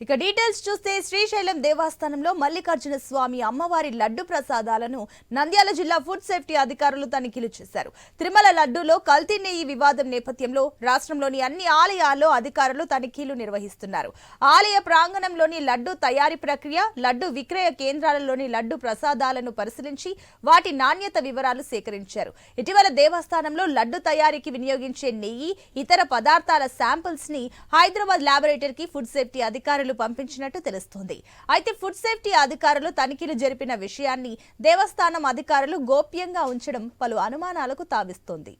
ఇక డీటెయిల్స్ చూస్తే శ్రీశైలం దేవస్థానంలో మల్లికార్జున స్వామి అమ్మవారి లడ్డు ప్రసాదాలను నంద్యాల జిల్లా ఫుడ్ సేఫ్టీ అధికారులు తనిఖీలు చేశారు. తిరుమల లడ్డూలో కల్తీ నెయ్యి వివాదం నేపథ్యంలో రాష్ట్రంలోని అన్ని ఆలయాల్లో అధికారులు తనిఖీలు నిర్వహిస్తున్నారు. ఆలయ ప్రాంగణంలోని లడ్డు తయారీ ప్రక్రియ లడ్డు విక్రయ కేంద్రాలలోని లడ్డు ప్రసాదాలను పరిశీలించి వాటి నాణ్యత వివరాలు సేకరించారు. ఇటీవల దేవస్థానంలో లడ్డు తయారీకి వినియోగించే నెయ్యి ఇతర పదార్థాల శాంపిల్స్ని హైదరాబాద్ ల్యాబొరేటరీకి ఫుడ్ సేఫ్టీ అధికారులు పంపించినట్టు తెలుస్తోంది. అయితే ఫుడ్ సేఫ్టీ అధికారులు తనిఖీలు జరిపిన విషయాన్ని దేవస్థానం అధికారులు గోప్యంగా ఉంచడం పలు అనుమానాలకు తావిస్తోంది.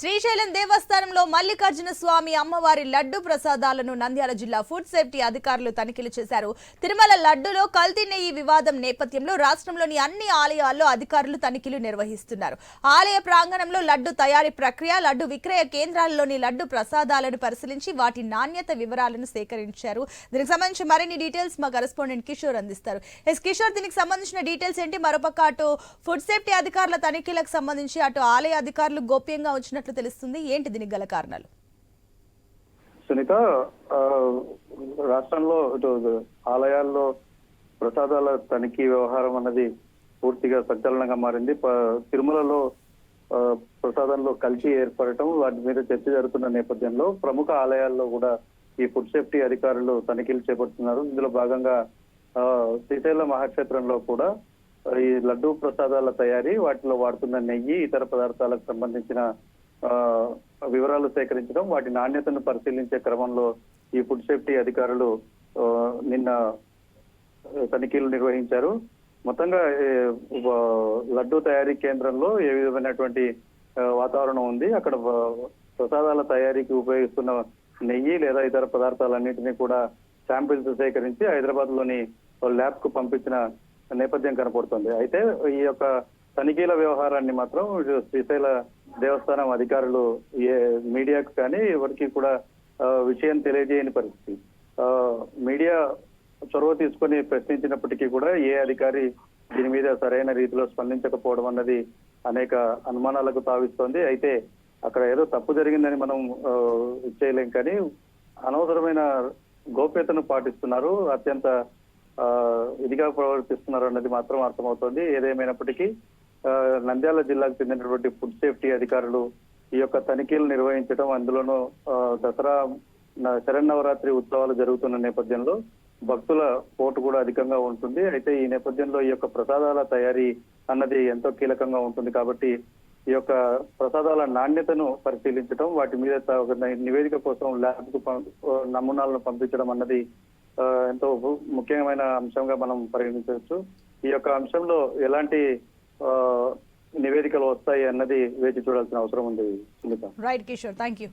శ్రీశైలం దేవస్థానంలో మల్లికార్జున స్వామి అమ్మవారి లడ్డు ప్రసాదాలను నంద్యాల జిల్లా ఫుడ్ సేఫ్టీ అధికారులు తనిఖీలు చేశారు. తిరుమల లడ్డులో కల్తీ నెయ్యి వివాదం నేపథ్యంలో రాష్ట్రంలోని అన్ని ఆలయాల్లో అధికారులు తనిఖీలు నిర్వహిస్తున్నారు. ఆలయ ప్రాంగణంలో లడ్డు తయారీ ప్రక్రియ లడ్డు విక్రయ కేంద్రాల్లోని లడ్డు ప్రసాదాలను పరిశీలించి వాటి నాణ్యత వివరాలను సేకరించారు. దీనికి సంబంధించి మరిన్ని డీటెయిల్స్ మా కరెస్పాండెంట్ కిషోర్ అందిస్తారు. ఎస్ కిషోర్ దీనికి సంబంధించిన డీటెయిల్స్ ఏంటి? మరోపక్క అటు ఫుడ్ సేఫ్టీ అధికారుల తనిఖీలకు సంబంధించి అటు ఆలయ అధికారులు గోప్యంగా చేసినట్లు తెలుస్తుంది. ఏంటి దీనికి గల కారణాలు? సునీత రాష్ట్రంలో ఇటు ఆలయాల్లో ప్రసాదాల తనిఖీ వ్యవహారం అన్నది పూర్తిగా సంచలనంగా మారింది. తిరుమలలో ఆ, ప్రసాదంలో కలిసి ఏర్పడటం వాటి మీద చర్చ జరుగుతున్న నేపథ్యంలో ప్రముఖ ఆలయాల్లో కూడా ఈ ఫుడ్ సేఫ్టీ అధికారులు తనిఖీలు చేపడుతున్నారు. ఇందులో భాగంగా ఆ, శ్రీశైల మహాక్షేత్రంలో కూడా ఈ లడ్డూ ప్రసాదాల తయారీ వాటిలో వాడుతున్న నెయ్యి ఇతర పదార్థాలకు సంబంధించిన వివరాలు సేకరించడం వాటి నాణ్యతను పరిశీలించే క్రమంలో ఈ ఫుడ్ సేఫ్టీ అధికారులు నిన్న తనిఖీలు నిర్వహించారు. మొత్తంగా లడ్డూ తయారీ కేంద్రంలో ఏ విధమైనటువంటి వాతావరణం ఉంది? అక్కడ ప్రసాదాల తయారీకి ఉపయోగిస్తున్న నెయ్యి లేదా ఇతర పదార్థాలన్నింటినీ కూడా శాంపిల్స్ సేకరించి హైదరాబాద్లోని ల్యాబ్కు పంపించిన నేపథ్యం కనపడుతుంది. అయితే ఈ యొక్క తనిఖీల వ్యవహారాన్ని మాత్రం శ్రీశైల దేవస్థానం అధికారులు ఏ మీడియాకు కానీ ఎవరికి కూడా ఆ, విషయం తెలియజేయని పరిస్థితి. ఆ, మీడియా చొరవ తీసుకొని ప్రశ్నించినప్పటికీ కూడా ఏ అధికారి దీని మీద సరైన రీతిలో స్పందించకపోవడం అన్నది అనేక అనుమానాలకు తావిస్తోంది. అయితే అక్కడ ఏదో తప్పు జరిగిందని మనం చేయలేం కానీ అనవసరమైన గోప్యతను పాటిస్తున్నారు. అత్యంత ఆ, ఇదిగా ప్రవర్తిస్తున్నారు అన్నది మాత్రం అర్థమవుతోంది. ఏదేమైనప్పటికీ నంద్యాల జిల్లాకు చెందినటువంటి ఫుడ్ సేఫ్టీ అధికారులు ఈ యొక్క తనిఖీలు నిర్వహించడం అందులోనూ దసరా న- శరన్నవరాత్రి ఉత్సవాలు జరుగుతున్న నేపథ్యంలో భక్తుల పోటు కూడా అధికంగా ఉంటుంది. అయితే ఈ నేపథ్యంలో ఈ యొక్క ప్రసాదాల తయారీ అన్నది ఎంతో కీలకంగా ఉంటుంది కాబట్టి ఈ యొక్క ప్రసాదాల నాణ్యతను పరిశీలించడం వాటి మీద ఒక నివేదిక కోసం ల్యాబ్కు పం- నమూనాలను పంపించడం అన్నది ఎంతో ముఖ్యమైన అంశంగా మనం పరిగణించవచ్చు. ఈ యొక్క అంశంలో ఎలాంటి నివేదికలు వస్తాయి అన్నది వేచి చూడాల్సిన అవసరం ఉంది రైట్ కిషోర్ థ్యాంక్ యూ